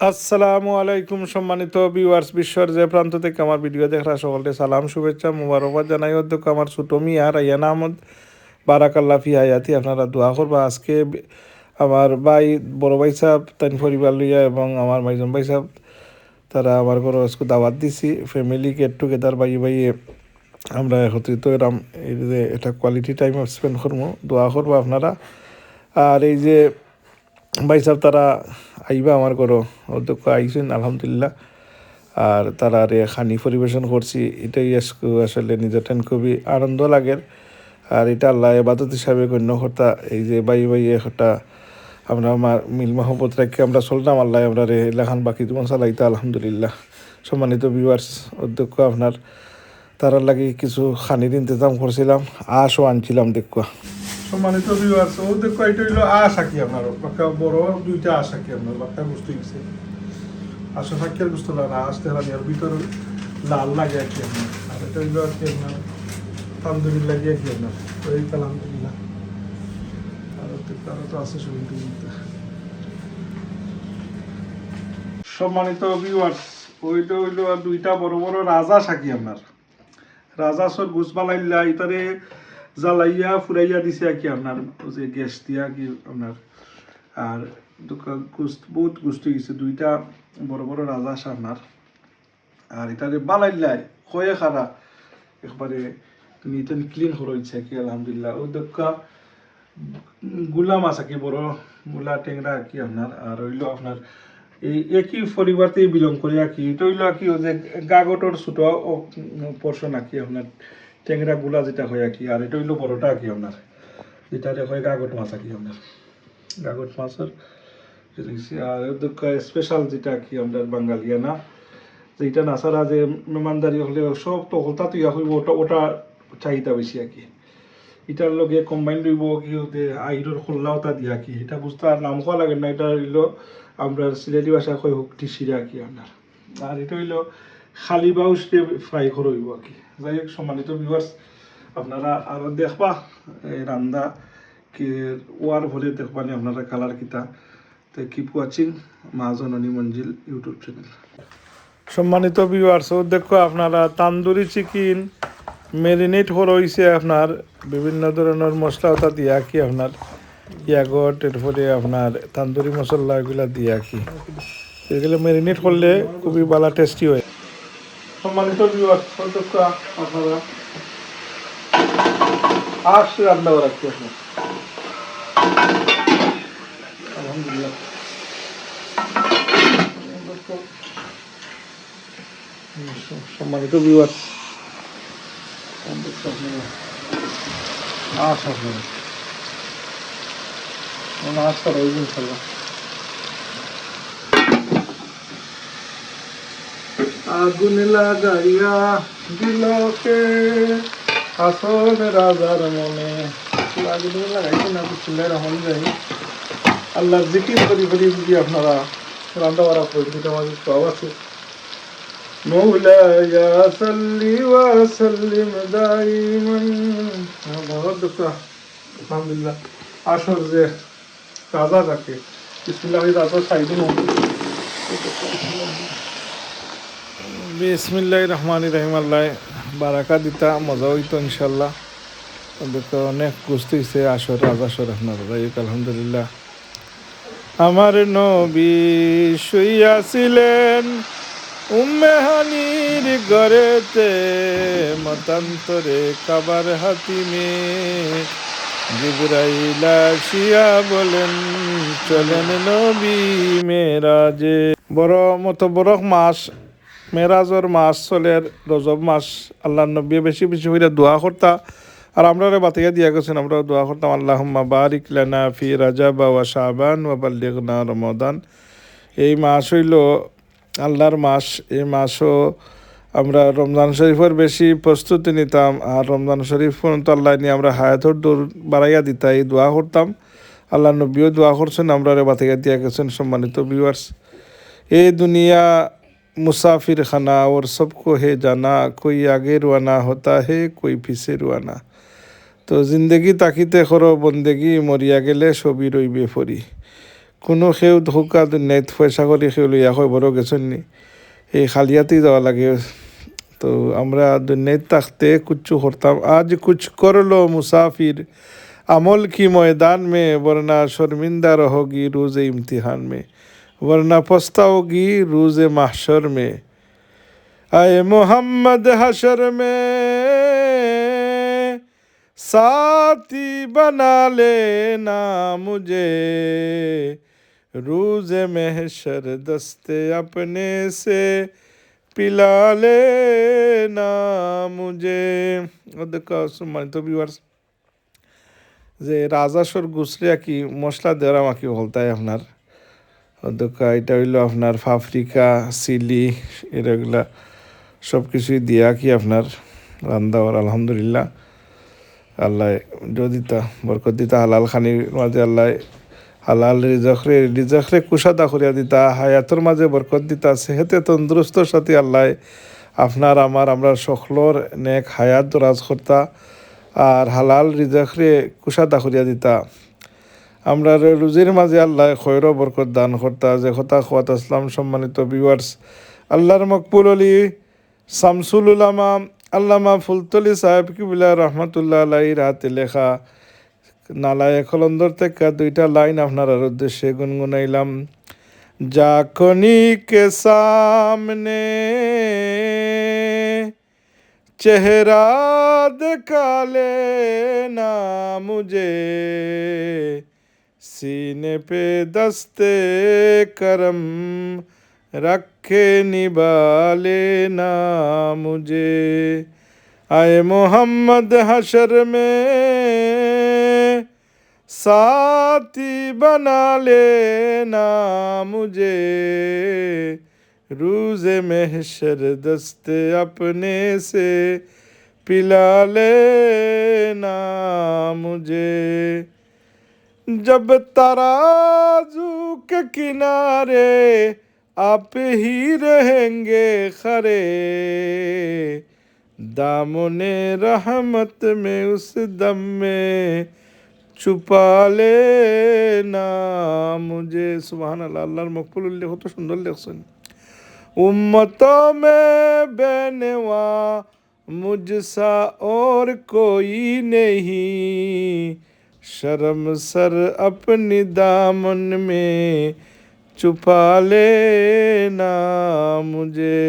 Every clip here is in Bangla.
আসসালামু আলাইকুম সম্মানিত ভিউয়ার্স বিশ্বর যে প্রান্ত থেকে আমার ভিডিও দেখার সকলকে সালাম, শুভেচ্ছা, মুবারকবাদ জানাই। অধ্যক্ষ আমার ছোট মিয়া রাইয়ান আহমদ। বারাকাল্লা ফি হায়াতি আপনারা দোয়া করবা। আজকে আমার ভাই, বড় ভাই সাহেব তাই পরিবার লইয়া এবং আমার মাইজন ভাই সাহেব, তারা আমার ঘরে আজকে দাওয়াত দিছি। ফ্যামিলি গেট টুগেদার বাই বাইয়ে আমরা একত্রিত এরাম এটা কোয়ালিটি টাইম স্পেন্ড করব দোয়া করব আপনারা। আর এই যে ভাই সাহেব, তারা আইবা আমার করো অধ্যক্ষ আইসেন আলহামদুলিল্লাহ। আর তারা রে খানি পরিবেশন করছি, এটাই আসলে নিজের খুবই আনন্দ লাগে। আর এটা আল্লাহ এবাদত হিসাবে গণ্য কর্তা, এই যে বাই বাই একটা আমরা আমার মিল মহব্বত রেখে আমরা চলতাম, আল্লাহ আমরা রে লেখান বাকি তোমার চালাইতা, আলহামদুলিল্লাহ। সম্মানিত ভিউয়ার্স অধ্যক্ষ আপনার, তারার লাগে কিছু খানির ইন্তজাম করছিলাম, আশও আনছিলাম দেখুয়া। সম্মানিত ভিউয়ার্স ও দেখো, এটা হইল আশ আঁকি আপনার বড় দুইটা আশ আঁকি আপনার? বাক্কা বুঝতে গেছে। আসো ফাঁকিয়ার বুঝতে না আশ তেলানি আর লাল লাগে আর কি আপনার। আর এটা হইল আর কি আপনার তান্দুরি লাগে আর কি আপনার। এই আলহামদুলিল্লাহ। আর তো- আরও আছে সম্মানিত ভিউয়ার্স ওইটা হইল দুইটা বড় বড় রাজা সাকি আপনার? রাজা সর গুছ বালাইলা ইতারে জ্বালাইয়া ফুরাইয়া দিছে কি আপনার যে গ্যাস দিয়া কি আপনার। আর বহুত গুস্ত গেছে দুইটা বড় বড় রাজা আছে আপনার। আর এটারে বালাইলাই কয়ে খারা, একবারে নিট অ্যান্ড ক্লিন হরইছে কি, আলহামদুলিল্লাহ। ও দোকা গুলা মাছ আর কি, বড়গুলা টেংরা কি আপনার। আর হইল আপনার এই একই পরিবারতে বিলং করে আর কি। এটা হইল আর কি যে গাগটর ছোট পোর্শন আর কি আপনার। টেংরা গুলা যেটা হয় আর কি, আর এটা হইল বড়টা আর কি আপনার। যেটা হয় গাগট মাছ আর কি আপনার। গাগট মাছের আর স্পেশাল যেটা কি আপনার বাঙালিয়ানা যেটা নাসারা যে মেমানদারি হলে সব তো হলতা তুই হইব, ওটা ওটা চাহিদা বেশি আর কি। এটার লগে কম্বাইন রইব কি আইরর খোল্লাওতা দিয়া কি। এটা বুঝতে আর নাম খাওয়া লাগে না, এটা হইল আমরা সিলেটি ভাষা কই হোক টিসিরা কি আপনার। আর এটা হইল খালি বাউসকে ফ্রাই করে আর কি। যাই হোক, সম্মানিত ভিউয়ার্স আপনারা আরও দেখবা, এই রান্দা কি ওয়ার ভরে দেখবানি আপনারা কালার কিতা। তো keep watching Janani Manzil YouTube channel সম্মানিত ভিউয়ার্স দেখো আপনারা তান্দুরি চিকেন মেরিনেট হইছে আপনার বিভিন্ন ধরনের মশলা ওটা দিয়া কি আপনার ইয়াগট এরপরে আপনার তান্দুরি মশলা এগুলা দিয়া কি। এগুলো মেরিনেট করলে খুবই ভালো টেস্টি হয়। সম্মানিত আপনারা আলহামদুলিল্লাহ। সম্মানিত ভিউয়ার্স আচ্ছা আপনারা। মনে আশা রইব আগুন লাগাইয়া দিলকে আসল রাজার মনে আগুন লাগাইছে না বিসমিল্লাহির রহমানির রহিম আল্লাহ জিকির করি করি যদি আপনারা রান্না বাড়া করি যেটা আমাদের সব আছে مولاي صل وسلم دائما ردك الحمد لله عشر زي রাজা থাকে বিসমিল্লাহ রাজা সাইদু বিসমিল্লাহ রহমান রহিম আল্লাহ বারাকা দিতা মজা হইতো ইনশাল্লাহ দেখো অনেক গুস্ত হয়েছে আসর রাজাসর আপনার যাই হোক, আলহামদুলিল্লাহ। আমার নবী শুইয়াছিলেন উম্মে হানির ঘরেতে মতান্তরে কাবার হাতিমে। জিব্রাইলা শিয়া বলেন চলেন নবী মেরাজে। বড় মতো বড় মাস মেরাজর মাস, চলের রজব মাস আল্লাহ নব্বী বেশি বেশি হইলে দোয়া করতা। আর আমরা বাতিকা দিয়া গেছেন আমরা দোয়া করতাম আল্লাহ বারিক লানা ফি ওয়া শাবান ওয়া বাল্লিগনা রমাদান। এই মাস হইল আল্লাহর মাস। এই মাসও আমরা রমজান শরীফের বেশি প্রস্তুতি নিতাম, আর রমজান শরীফ পর্যন্ত আল্লাহ নিয়ে আমরা হায়াতর দূর বাড়াইয়া দিতাই, দোয়া করতাম। আল্লাহ নবীও দোয়া করছেন আমরা রে বাতিকা দিয়া গেছেন সম্মানিত ভিউয়ার্স এই দুনিয়া मुसाफिर खाना और सबको है जाना, कोई आगे रुआना होता है, कोई पीछे रुआना। তো জিন্দেগি তাকিতে করো বন্দেগি মরিয়া গেলে সবই রইবে ফরি কোনো সেও ধোকা নেট পয়সা করে সেউ লইয়া হয় বড় গেছেন নি এই খালিয়াতেই যাওয়া লাগে তো আমরা দুনিয়ায় তাকতে কুচ্ছু করতাম আজ কুচ করল মুসাফির আমল কি ময়দান মে বরনা শর্মিন্দা রহগি রোজ ইমতিহান মে वरना पछताओगी रोज़ महशर में आए मोहम्मद हशर में साथी बना लेना मुझे रोज महशर दस्ते अपने से पिला लेना मुझे অধ্যক্ষ সম্মানিত ভিউয়ার্স যে রাজাসর গুসরিয়া কি মশলা দেওয়ার আমাকে বলতায় আপনার অধ্যক্ষ, এটা হইল আপনার ফাফরিকা চিলি এগুলা সব কিছুই দিয়া কি আপনার রান্দাওয়ার আলহামদুলিল্লাহ। আল্লাহ যদি তা বরকত দিতা, হালাল খানির মাঝে আল্লাহ হালাল রিজখরে রিজখরে কুশাদা করিয়া দিতা, হায়াতর মাঝে বরকত দিতা, সেহেতে তন্দুরুস্তর সাথে আল্লাহ আপনার, আমার, আমরা সকলর নেক হায়াত দরাজ করতা, আর হালাল রিজখরে কুশাদা করিয়া দিতা। আমরা রুজির মাঝে আল্লাহ খৈর বরকত দান করতা, যে হতা খোয়াত আসলাম সম্মানিত বিওয়ার্স আল্লাহর মকবুল আলী, শামসুল উলামা, আল্লামা ফুলতলি সাহেব কিবুল্লা রহমতুল্লাহ আলাই রাতে লেখা, নালায় খলন্দর থেকে দুইটা লাইন আপনার উদ্দেশ্যে গুনগুনাইলাম। যাকনি কে সামনে চেহারা দেখালে না মুঝে सीने पे दस्ते करम, रखे निभा लेना मुझे। आए मोहम्मद हशर में, साथी बना लेना मुझे। रूज महशर दस्ते अपने से, पिला लेना मुझे। जब तराजू के किनारे आप ही रहेंगे खरे दामने रहमत में उस दम में छुपा लेना मुझे सुबहान अल्लाह আল্লাহর মকবুল উল্লেখ কত সুন্দর লেখছেন उम्मतों में बेनवा मुझसा और कोई नहीं शर्म सर अपनी दामन में छुपा लेना मुझे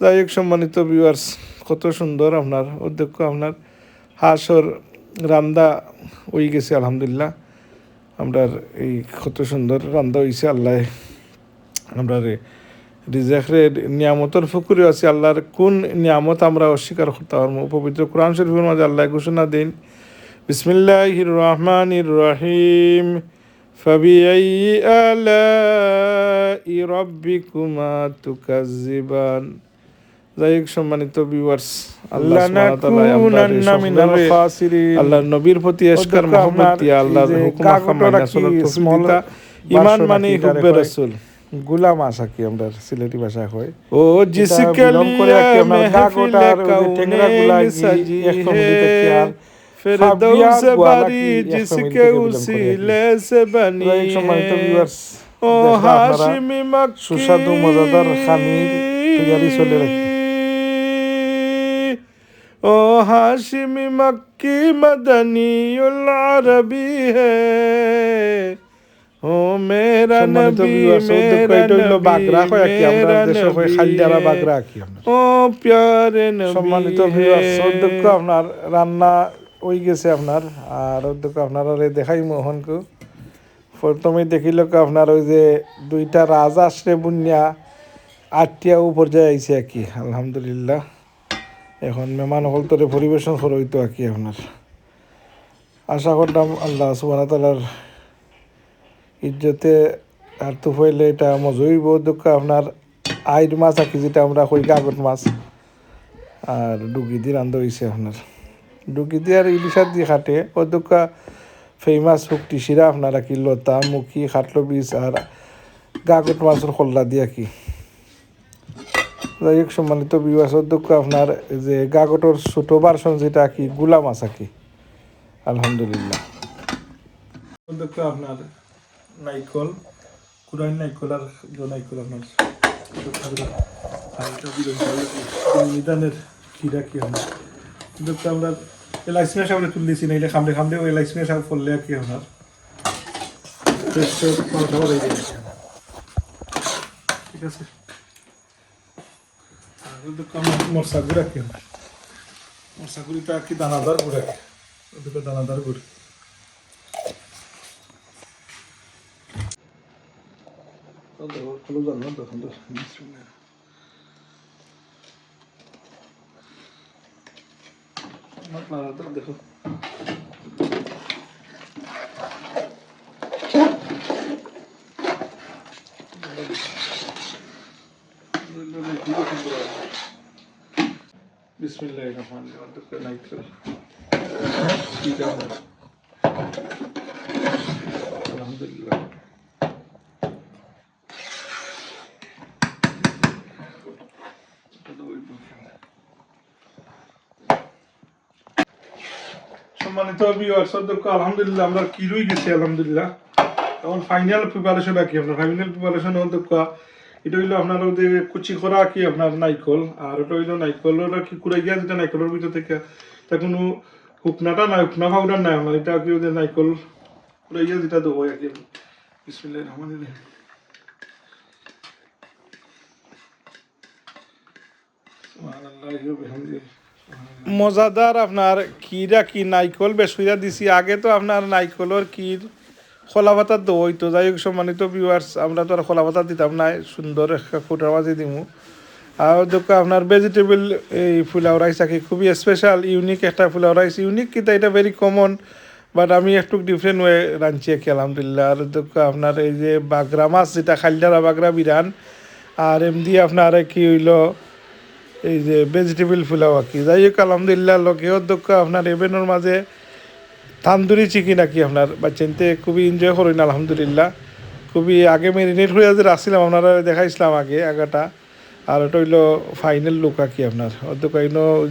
যাই হোক সম্মানিত ভিউয়ার্স কত সুন্দর আপনার অধ্যক্ষ আপনার হাঁসর রান্দা হয়ে গেছে আলহামদুলিল্লাহ আমরা এই কত সুন্দর রান্দা হয়েছে আল্লাহ আমরা রিজাকরে নিয়ামতর ফুকুরে আছে আল্লাহর কোন নিয়ামত আমরা অস্বীকার করতে পারবো পবিত্র কোরআন শরীফের মাঝে আল্লাহ ঘোষণা দিন বিসমিল্লাহির রহমানির রহিম فبأي آلاء ربكما تكذبان যাই হোক সম্মানিত ভিউয়ার্স আল্লাহ সুবহানাহু ওয়া তাআলা আমরা মিনাল খাসিরিন আল্লাহর নবীর প্রতি এশকার মোহাম্মত ইয়া আল্লাহর হুকুম আহকাম মাইনা চলার তৌফিক দিতা ঈমান মানে হুব্বে রাসূল গুলাম আশা কি আমরা সিলেটি ভাষা কই ও জিসকে লিয়া মেহফিল কাউনে সাজি হে ফেরদৌস বাড়ি জিসকে সুস্বাদু মজাদার খামির তৈরি চলে রাখি ও হে ও মেরা নবী মেরা নবী বাগরা কয় কি আমরা দেশে কয় খালিয়ারা বাগরা কি ও প্যারে নবী সম্মানিত আপনার রান্না ওই গেছে আপনার, আর অধ্যক্ষ আপনার দেখাই মোহনকে। প্রথমে দেখিল আপনার ওই যে দুইটা রাজা আসরে বুনিয়া আটটিয়া উপর যায় আইছে আর কি, আলহামদুলিল্লাহ। এখন মেহমান হল তোরে পরিবেশন হইতো আর কি আপনার। আশা করতাম আল্লাহ সুবাহ তালার ইজ্জতে আর তো হইলে এটা মজুরি দুঃখ আপনার আইর মাছ আর কি যেটা আমরা কই, কাগজ মাছ, আর ডুগি দিয়ে রান্ধা হয়েছে আপনার। দিয়ে আর ইলিশার দিয়ে খাটে। অধ্যক্ষ ফেমাস শুক্তি শিরা আপনার কি লতা, মুখি, খাটলো বীজ আর গাগট মাছের খোল্লা দিয়ে কি। যাই হোক সম্মানিত বিবাস অধ্যক্ষ আপনার যে গাগটর ছোট ভার্সন যেটা কি গুলাম আছে কি। আলহামদুলিল্লাহ। অধ্যক্ষ আপনার নাইকল কুড়াই নাইকল আর নাইকল আপনার। নিদানের খিরা কি আমার কিন্তু আমরা এলাইসি মেশা আমরা তুললেছি নাইলে খামড়ে খামড়ে ওই এলাইসি মেশা করলে আর কি আপনার ঠিক আছে। আর মরসা গুড়া কি আমার মরসা গুড়িটা কি দানাদার গুড়া ওদিকে দানাদার গুড় তো আপনারা দেখো বিসমিল্লাহ রহমান রহিম নাইট ঠিক আছে আলহামদুলিল্লাহ সম্মানিত আলহামদুলিল্লাহ, আমরা কিরুই গেছি, আলহামদুলিল্লাহ। এখন ফাইনাল প্রিপারেশন আর কি আপনার ফাইনাল প্রিপারেশন অধ্যক্ষ এটা হইল আপনার ওদের কুচি করা কি, আপনার নাইকল, আর ওটা হইল নাইকলের কি কুড়াই গিয়া যেটা নাইকলের ভিতর থেকে? তা কোনো হুকনাটা নাই, হুকনা পাউডার নাই আমার, এটা কি ওদের নাইকল? কুড়াই গিয়া যেটা দেবো আর কি বিসমিল্লাহ রহমান রহিম। সুবহানাল্লাহি মজাদার আপনার কিরা কি নাইকল? বেসুইয়া দিছি। আগে তো আপনার নাইকলের কির খোলা পাতা দই তো যাই হোক, সম্মানিত ভিউয়ার্স আমরা তো আর খোলা পাতা দিতাম না। সুন্দর ফুটার মাঝে দিমু। আর দেখো, আপনার ভেজিটেবল এই ফুলাও রাইস আকি খুবই স্পেশাল ইউনিক একটা ফুলাও রাইস ইউনিক কিন্তু এটা ভেরি কমন বাট আমি একটু ডিফারেন্ট ওয়ে রাঁধছি আর কি আলহামদুলিল্লাহ। আর দেখো, আপনার এই যে বাগরা মাছ, যেটা খাইলারা বাগরা বিরান। আর এমনি আপনার কি হইল এই যে ভেজিটেবল পোলাও আর কি যাই হোক, আলহামদুলিল্লাহ, লোকে অধ্যক্ষ, আপনার এভেনের মাঝে তান্দুরি চিকেন আর কি আপনার। বাচ্চাতে খুবই এনজয় করেন, আলহামদুলিল্লাহ। খুবই আগে মেরিনেট হয়ে যে রাখছিলাম, আপনারা দেখাইছিলাম আগে, আগাটা। আর ওটা হইল ফাইনাল লুক আর কি আপনার। অধ্যক্ষ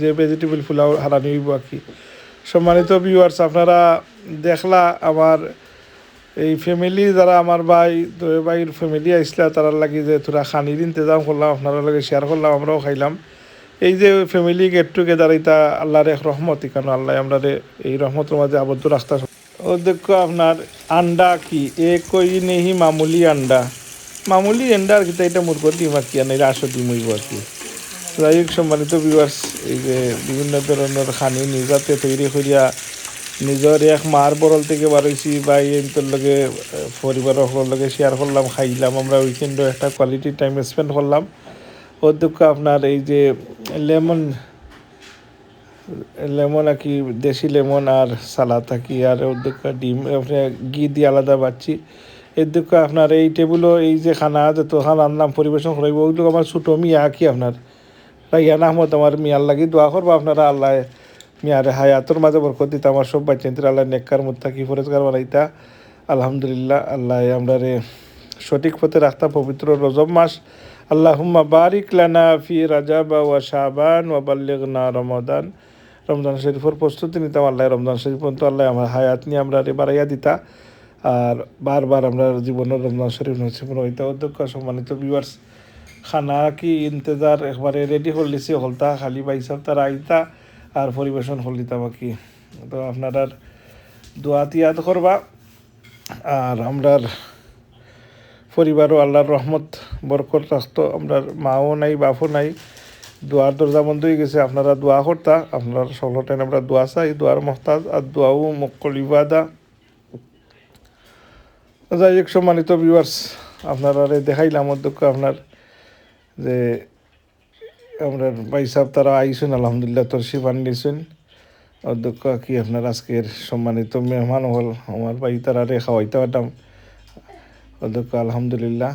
যে ভেজিটেবল পোলাও হারানি হইব আর কি সম্মানিত ভিউয়ার্স আপনারা দেখলা আমার এই ফ্যামিলি যারা আমার ভাই ভাইয়ের ফ্যামিলি আইসলা, তারার লাগি যে তোরা খানির ইন্তজাম করলাম, আপনারা লগে শেয়ার করলাম, আমরাও খাইলাম। এই যে ফ্যামিলি গেট টুগেদার এটা আল্লাহর এক রহমত কেন আল্লাহ আমরা এই রহমতের মাঝে আবদ্ধ রাখতে অধ্যক্ষ আপনার আন্ডা কি? এ কই নেহি মামুলি আন্ডা। মামুলি আন্ডা আর কি তা এটা মুরগ ডিম আর কি? আর এটা আসো হইব আর কি? যাই হোক, সম্মানিত ভিউয়ার্স এই যে বিভিন্ন ধরনের খানি নিজাতে তৈরি করিয়া নিজের এক মার বরল থেকে বারইছি বা এনতর লগে পরিবারের লগে শেয়ার করলাম, খাইলাম, আমরা উইকেন্ডও একটা কোয়ালিটি টাইম স্পেন্ড করলাম। অধ্যক্ষ আপনার এই যে লেমন লেমন আর কি, দেশি লেমন আর সালাদ থাকি আর অধ্যক্ষ ডিম ঘি দিয়ে আলাদা বাচ্ছি অধ্যক্ষ আপনার এই টেবিলও এই যে খানা যত খানা আনলাম পরিবেশন করাইব। ওইগুলো আমার ছোটো মিয়া কি আপনার? রাইয়ান আহমদ আমার মিয়ার লাগি দোয়া করব আপনারা, আল্লাহ মিয়ারে হায়াতর মাঝে বরকত দিতে, আমার সব বাচ্চাদের আল্লাহ নেককার, মুত্তাকি ফরেজগার বানাইতা। আলহামদুলিল্লাহ, আল্লাহ আমরা সঠিক পথে রাখতা পবিত্র রজব মাস। আল্লাহুম্মা বারিক লানা ফি রাজাবা ওয়া শাবান ওয়া বাল্লিগনা রমাদান। রমজান শরীফের প্রস্তুতি নিতাম, আল্লাহ রমজান শরীফ পর্যন্ত আল্লাহ আমার হায়াত নিয়ে আমরা রে বাড়াইয়া দিতা। আর বারবার আমরা জীবনের রমজান শরীফ নসিব হইতা অধ্যক্ষ, সম্মানিত ভিউয়ার্স খানা কি ইন্তজার একবারে রেডি করলিছি হলতা, খালি বাইসাব তারা আইতা, আর পরিবেশন হল হলিতা বাকি। তো আপনার দোয়া তিয়াত করবা। আর আমরার পরিবারও আল্লাহর রহমত, বরকত রাখতো আমরার মাও নাই, বাপও নাই। দোয়ার দরজা বন্ধ হয়ে গেছে, আপনারা দোয়া করতা। আপনার সকল টাইম আমরা দোয়া চাই, দোয়ার মহতাজ, আর দোয়াও মক্কল ইবাদা। যাই হোক, সম্মানিত ভিউয়ার্স আপনারা দেখাইলাম অধ্যক্ষ আপনার যে আমরা ভাই সাহেব, তারা আইসুন, আলহামদুলিল্লাহ, তোর শিবান নিয়েছেন। অধ্যক্ষ, কি আপনার আজকের সম্মানিত মেহমান হল আমার ভাই, তারা রে খাওয়াইতে পারতাম। অধ্যক্ষ আলহামদুলিল্লাহ